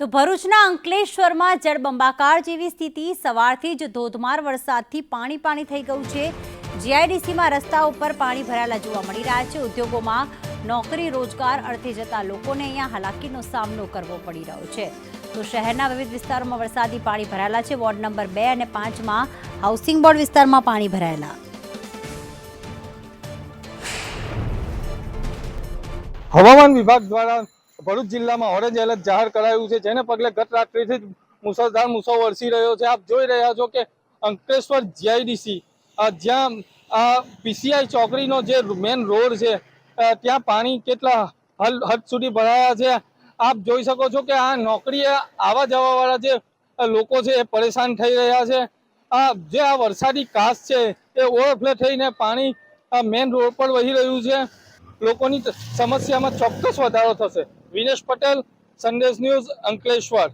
તો ભરૂચના અંકલેશ્વરમાં જળબંબાકાર જેવી સ્થિતિ. સવારથી જ ધોધમાર વરસાદથી પાણી પાણી થઈ ગયું છે. જીઆઈડીસીમાં રસ્તા ઉપર પાણી ભરાયેલા જોવા મળી રહ્યા છે. ઉદ્યોગોમાં નોકરી, રોજગાર અર્થે જતા લોકોને અહીંયા હાલાકીનો સામનો કરવો પડી રહ્યો છે. તો શહેરના વિવિધ વિસ્તારોમાં વરસાદી પાણી ભરાયેલા છે. વોર્ડ નંબર બે અને પાંચમાં હાઉસિંગ બોર્ડ વિસ્તારમાં પાણી ભરાયેલા. હવામાન વિભાગ દ્વારા ભરૂચ જિલ્લામાં ઓરેન્જ એલર્ટ જાહેર કરાયું છે, જેને પગલે ગત રાત્રિથી જ મુસળધાર મુસો વરસી રહ્યો છે. આપ જોઈ રહ્યા છો કે અંકલેશ્વર જીઆઈડીસી જ્યાં આ પીસીઆઈ ચોકડીનો જે મેન રોડ છે ત્યાં પાણી કેટલા હદ સુધી ભરાયા છે? આપ જોઈ શકો છો કે આ નોકરીએ આવા જવાવાળા જે લોકો છે એ પરેશાન થઈ રહ્યા છે. આ જે આ વરસાદી કાસ છે, એ ઓવરફ્લો થઈને પાણી મેન રોડ પર વહી રહ્યું છે. લોકોની સમસ્યામાં ચોક્કસ વધારો થશે. વિનેશ પટેલ સંદેશ ન્યૂઝ અંકલેશ્વર.